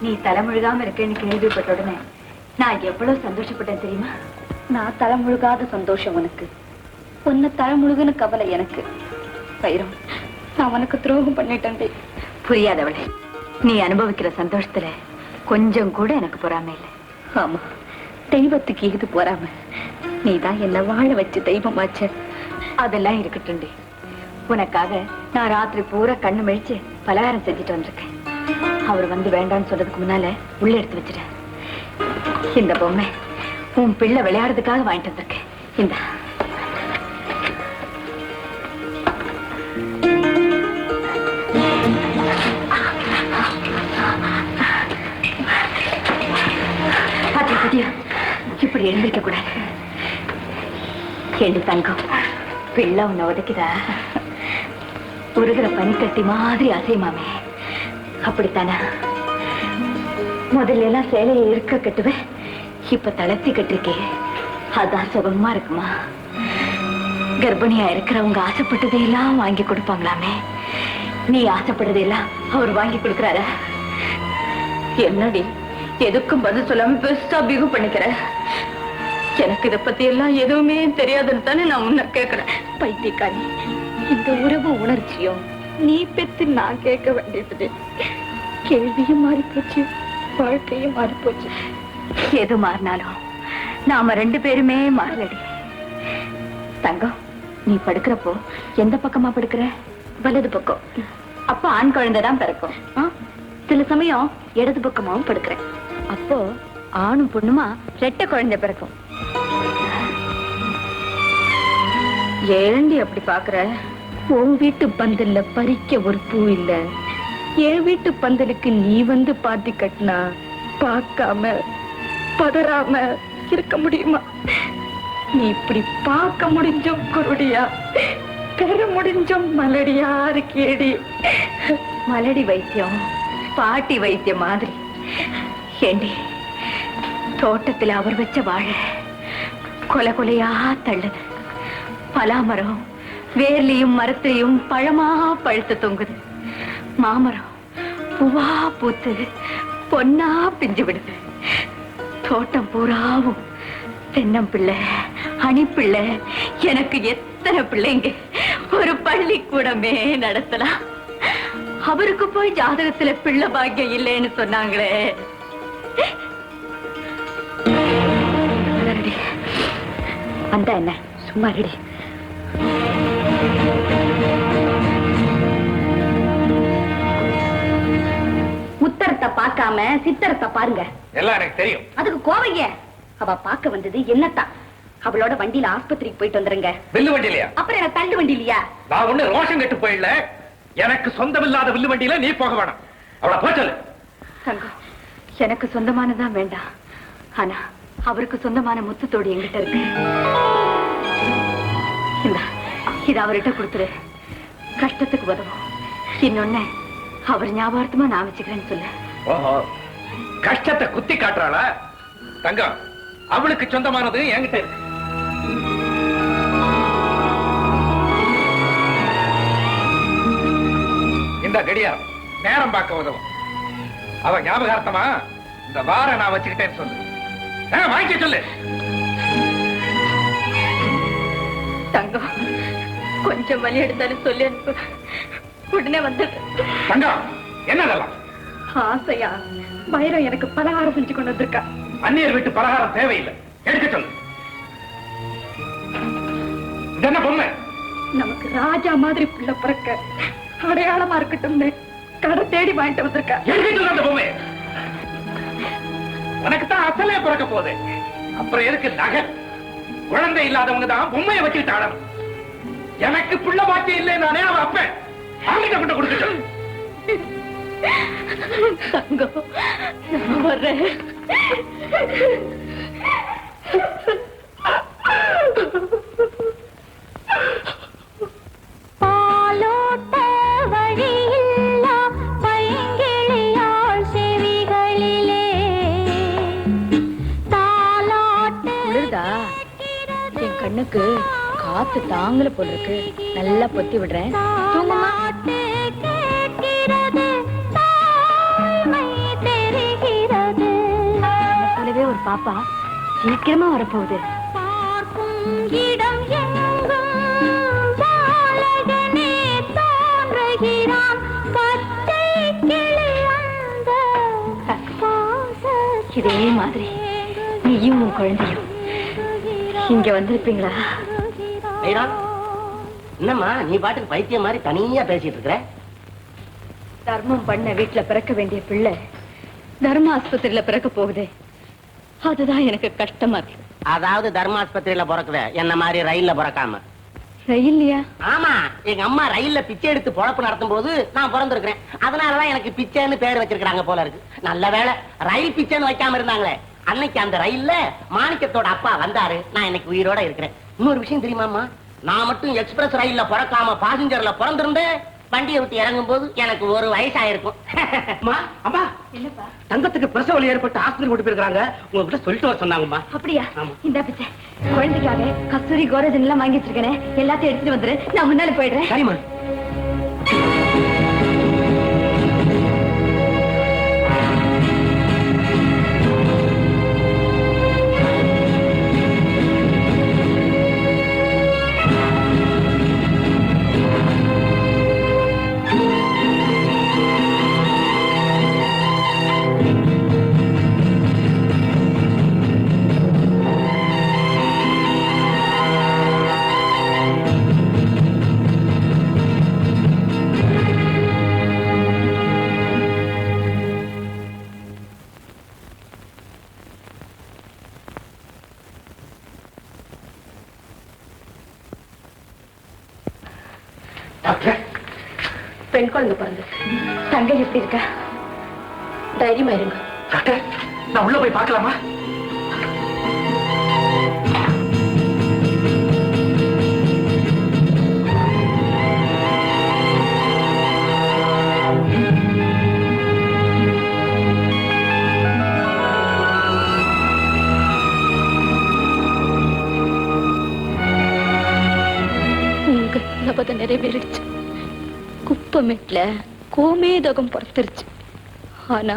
நீ தலைமுழுகாம இருக்கேன்னு கேள்விப்பட்ட உடனே நான் எவ்வளவு சந்தோஷப்பட்டேன் தெரியுமா? நான் தலைமுழுகாத சந்தோஷம் உனக்கு. உன்னை தலைமுழுகுன்னு கவலை எனக்கு. வைரம் நான் உனக்கு துரோகம் பண்ணிட்டேன் புரியாதவளே நீ அனுபவிக்கிற சந்தோஷத்துல கொஞ்சம் கூட எனக்கு பொறாமை இல்லை. ஆமா தெய்வத்துக்கு இது போறாம? நீதான் என்ன வாழ வச்சு தெய்வமாச்ச. அதெல்லாம் இருக்கட்டும்டி உனக்காக நான் ராத்திரி பூரா கண்ணு மிழிச்சு பலகாரம் செஞ்சுட்டு வந்திருக்கேன். அவர் வந்து வேண்டாம்னு சொல்றதுக்கு முன்னால உள்ள எடுத்து வச்சிட்டேன் இந்த பொம்மை உன் பிள்ளை விளையாடுறதுக்காக வாங்கிட்டு வந்திருக்கேன். இந்த. பாத்தியா பாத்தியா? இப்படி எழுந்திருக்க கூடாது. எழுதி தங்கம் பிள்ளை உன்னை உதைக்குதா உருகிற பனிக்கட்டி மாதிரி அசைமாமே அப்படித்தானா? முதல்ல எல்லாம் சேலையை இருக்க கட்டுவேன். இப்ப தளர்த்தி கட்டிருக்கே. அதான் சுகமா இருக்குமா? கர்ப்பிணியா இருக்கிறவங்க ஆசைப்பட்டதையெல்லாம் வாங்கி கொடுப்பாங்களாமே. நீ ஆசைப்படுறதையெல்லாம் அவர் வாங்கி கொடுக்கறாரா? என்னடி? எதுக்கும் பதில் சொல்லாம பெருசா பிகு பண்ணிக்கிற? எனக்கு இதை பத்தி எல்லாம் எதுவுமே தெரியாதுன்னு தானே நான் உன்னை கேட்கிறேன் பைத்தியக்காரி. இந்த உறவு உணர்ச்சியும் நீ பெத்து நான் கேட்க வேண்டியது. கேள்வியும் மாறி போச்சு வாழ்க்கையும் மாறி போச்சு எது மாறினாலும் நாம ரெண்டு பேருமே மாறலடி. தங்கம் நீ படுக்கிறப்போ எந்த பக்கமா படுக்கிற? வலது பக்கம். அப்ப ஆண் குழந்தை தான் பிறக்கும். சில சமயம் இடது பக்கமாவும் படுக்கிறேன். அப்போ ஆணும் பொண்ணுமா ரெட்டை குழந்தை பிறக்கும். ஏண்டி அப்படி பாக்குற உன் வீட்டு பந்தல்ல பறிக்க ஒரு பூ இல்ல. என் வீட்டு பந்தலுக்கு நீ வந்து பாத்தி கட்டினா பார்க்காம பதறாம இருக்க முடியுமா? நீ இப்படி பார்க்க முடிஞ்சோம் குருடியா? பெற முடிஞ்சோம் மலடியா இருக்கேடி. மலடி வைத்தியம் பாட்டி வைத்தியம் மாதிரி. ஏண்டி தோட்டத்தில் அவர் வச்ச வாழை கொலை கொலையா தள்ளுது. பலாமரம் வேர்லையும் மரத்திலையும் பழமா பழுத்து தொங்குது. மாமரம் பூவா பூத்து பொன்னா பிஞ்சு விடுது. தோட்டம் பூராவும் தென்னம்பிள்ளை அணிப்பிள்ளை எனக்கு எத்தனை பிள்ளைங்க? ஒரு பள்ளிக்கூடமே நடத்தலாம். அவருக்கு போய் ஜாதகத்துல பிள்ளை பாக்கியம் இல்லைன்னு சொன்னாங்களே. வந்தா என்ன? சும்மா ரெடி. பார்க்காம சித்தரத்தை பாருங்க. எல்லாம் எனக்கு தெரியும். அதுக்கு கோவைங்க. அவ பார்க்க வந்தது என்னத்தான்? அவளோட வண்டியில ஆஸ்பத்திரிக்கு போயிட்டு வந்துருங்க. வில்லு வண்டியிலையா அப்புறம் என்ன தள்ளு வண்டி இல்லையா? நான் ஒண்ணு ரோஷம் கெட்டு போயிடல எனக்கு சொந்தமில்லாத வில்லு வண்டியில நீ போக வேணாம். அவளை போச்சல் தங்கம் எனக்கு சொந்தமானதான் வேண்டாம். ஆனா அவருக்கு சொந்தமான முத்துத்தோடு என்கிட்ட இருக்கு. இது அவர்கிட்ட கொடுத்துரு. கஷ்டத்துக்கு உதவும். இன்னொன்னு அவர் ஞாபகார்த்தமா நான் வச்சுக்கிறேன்னு சொல்லு. ஓஹோ. கஷ்டத்தை குத்தி காட்டுறாளா? தங்கம் அவளுக்கு சொந்தமானது என்கிட்ட இருக்கு. இந்த கடியாரம் நேரம் பார்க்க உதவும். அவ ஞாபகார்த்தமா இந்த வார நான் வச்சுக்கிட்டேன்னு சொல்லு. வாங்கிக்க சொல்லு. தங்கம் கொஞ்சம் வலி எடுத்தாலும் சொல்லி அனுப்பு. உடனே வந்துடு. தங்கம் என்னதெல்லாம்? ஆசையா? வைரம் எனக்கு பலகாரம் செஞ்சு கொண்டு வந்திருக்கா. அந்நியர் வீட்டு பலகாரம் தேவையில்லை. எடுக்க சொல்லு. என்ன பொம்மை? நமக்கு ராஜா மாதிரி புள்ள பிறக்க அடையாளமா இருக்கட்டும்னு கடை தேடி வாங்கிட்டு வந்திருக்கா. எடுக்க சொல்லு அந்த பொம்மை. உனக்கு தான் அசலே பிறக்க போகுது. அப்புறம் எதுக்கு நகை? குழந்தை இல்லாதவங்க தான் பொம்மையை வச்சுக்கிட்டு ஆடணும். எனக்கு புள்ள பாக்கியம் இல்லை நானே அவன் அப்ப அவங்கிட்ட கொண்டு கொடுக்க சொல்லு தங்கம் நான் வர்றேன். கண்ணுக்கு காத்து தாங்கல போல இருக்கு நல்லா பொத்தி விடுறேன். தூங்குமா? பாப்பா சீக்கிரமா வரப்போகுது. இடம் தோன்றுகிறான். இதே மாதிரி நீயும் உன் குழந்தையும் இங்க வந்திருப்பீங்களா? என்னம்மா நீ பாட்டுக்கு பைத்தியம் மாதிரி தனியா பேசிட்டு இருக்கிற? தர்மம் பண்ண வீட்டுல பிறக்க வேண்டிய பிள்ளை தர்ம ஆஸ்பத்திரியில பிறக்க போகுதே. அதுதான் எனக்கு கஷ்டமா இருக்கு. அதாவது தர்மாஸ்பத்திரியில பிறக்குற என்ன மாதிரி ரயில்ல பிறக்காம. ரயில்லையா? ஆமா எங்க அம்மா ரயில்ல பிச்சை எடுத்து பொழப்பு நடத்தும் போது நான் பிறந்திருக்கிறேன். அதனாலதான் எனக்கு பிச்சைன்னு பேர் வச்சிருக்காங்க போல இருக்கு. நல்ல வேளை ரயில் பிச்சைன்னு வைக்காம இருந்தாங்களே. அன்னைக்கு அந்த ரயில்ல மாணிக்கத்தோட அப்பா வந்தாரு. நான் இன்னைக்கு உயிரோட இருக்கிறேன். இன்னொரு விஷயம் தெரியுமாம்மா? நான் மட்டும் எக்ஸ்பிரஸ் ரயில்ல பிறக்காம பாசஞ்சர்ல பிறந்திருந்தேன். வண்டியை விட்டு இறங்கும் போது எனக்கு ஒரு வயசாயிருக்கும். அம்மா அம்மா. என்னப்பா தங்கத்துக்கு பிரசவ வலி ஏற்பட்டு ஆஸ்பத்திரி கூட்டி போயிருக்காங்க உங்ககிட்ட சொல்லிட்டு வர சொன்னாங்கம்மா. அப்படியா? ஆமா. இந்த பிச்சை. குழந்தைக்காக கஸ்தூரி கோரஜன் எல்லாம் வாங்கி வச்சிருக்கேன் எல்லாத்தையும் எடுத்துட்டு வந்துரு. நான் முன்னால போயிடுறேன். சரிம்மா. குழந்தை பிறந்து தங்கை எப்படி இருக்கா? தைரியமா இருங்க. டாக்டர் நான் உள்ள போய் பார்க்கலாமா? நிறைவேறிடுச்சு குப்பமேட்ல கோமேதகம் பிறந்துருச்சு. ஆனா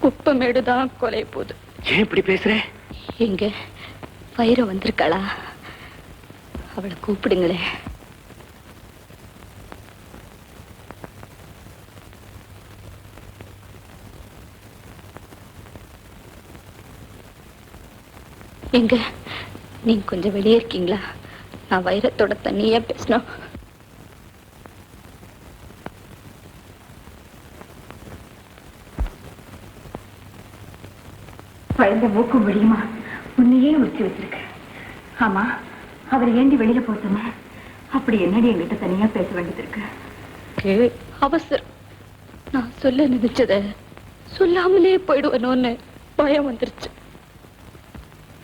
குப்பமேடு தான் கொலை போகுது ஏன் இப்படி பேசுற? எங்க வைரம் வந்திருக்காளா? அவளை கூப்பிடுங்களே. எங்க நீங்க கொஞ்சம் வெளியே இருக்கீங்களா? நான் வைரத்தோட தண்ணியா பேசணும். குழந்தை மூக்கும் வெளியுமா உன்னையே உரிச்சு வச்சிருக்க ஆமா அவர் ஏண்டி வெளியில போட்டோமே அப்படி என்னடி என்கிட்ட தனியா பேச வேண்டியது இருக்கு? அவசரம். நான் சொல்ல நினைச்சத சொல்லாமலே போயிடுவேனோன்னு பயம் வந்துருச்சு.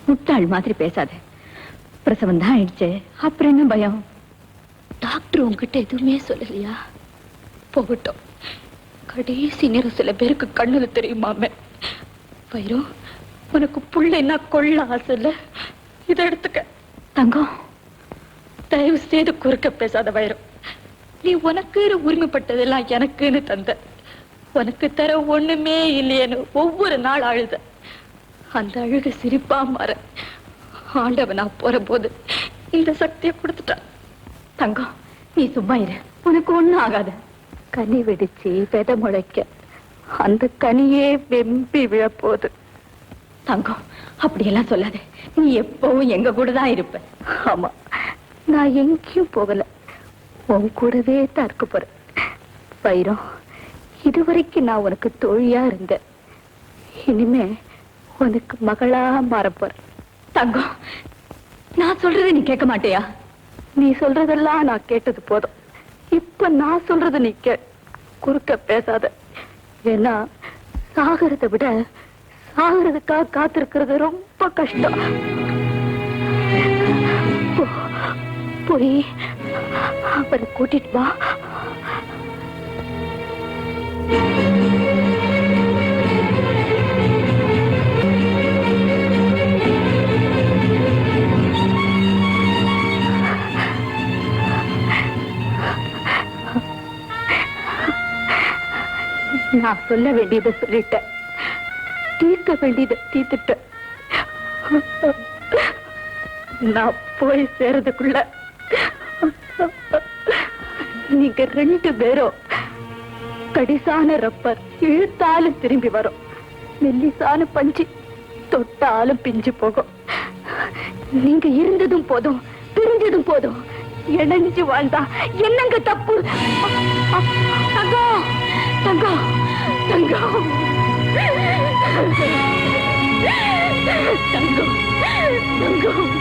முட்டாள் மாதிரி பேசாத. பிரசவம் தான் ஆயிடுச்சு அப்புறம் என்ன பயம்? டாக்டர் உங்ககிட்ட எதுவுமே சொல்லலையா? போகட்டும். கடைசி நேரம் சில பேருக்கு கண்ணுல தெரியுமாமே? வைரம் உனக்கு புள்ளைன்னா கொள்ள ஆசை இல்ல. இதை எடுத்துக்க. தங்கம். தயவு செய்து குறுக்க பேசாத வைரம். நீ உனக்குன்னு உரிமைப்பட்டதெல்லாம் எனக்குன்னு தந்த. உனக்கு தர ஒண்ணுமே இல்லையேன்னு ஒவ்வொரு நாள் அழுத. அந்த அழுக சிரிப்பா மாற ஆண்டவனா போற போது இந்த சக்தியை கொடுத்துட்டான். தங்கம் நீ சும்மா இரு. உனக்கு ஒண்ணும் ஆகாது. கனி வெடிச்சு விதை முளைக்க. அந்த கனியே வெம்பி விழப்போகுது. தங்கம். அப்படியெல்லாம் சொல்லாத. நீ எப்பவும் எங்க கூட தான் இருப்ப. ஆமா. நான் எங்கேயும் போகல. உன் கூடவே தான் இருக்க போறேன். வைரம் இதுவரைக்கும் நான் உனக்கு தோழியா இருந்தேன். இனிமே உனக்கு மகளா மாறப் தங்கம் நான் சொல்றதை நீ கேட்க மாட்டியா? நீ சொல்றதெல்லாம் நான் கேட்டது போதும். இப்ப நான் சொல்றதை நீ கே குறுக்க பேசாத. ஏன்னா சாகிறத விட ஆகிறதுக்காக காத்திருக்கிறது ரொம்ப கஷ்டம். போய் அவரை கூட்டிட்டு வா. நான் சொல்ல வேண்டியதை சொல்லிட்டேன். தீர்க்க வேண்டியது தீர்த்துட்ட. நான் போய் சேரதுக்குள்ள நீங்க ரெண்டு பேரும் கடிசான ரப்பர் இழுத்தாலும் திரும்பி வரும். மெல்லிசான பஞ்சு தொட்டாலும் பிஞ்சு போகும். நீங்க இருந்ததும் போதும் பிரிஞ்சதும் போதும். இணைஞ்சு வாழ்ந்தா என்னங்க தப்பு? தங்கம் தங்கம் தங்கம் தங்கம் தங்கம்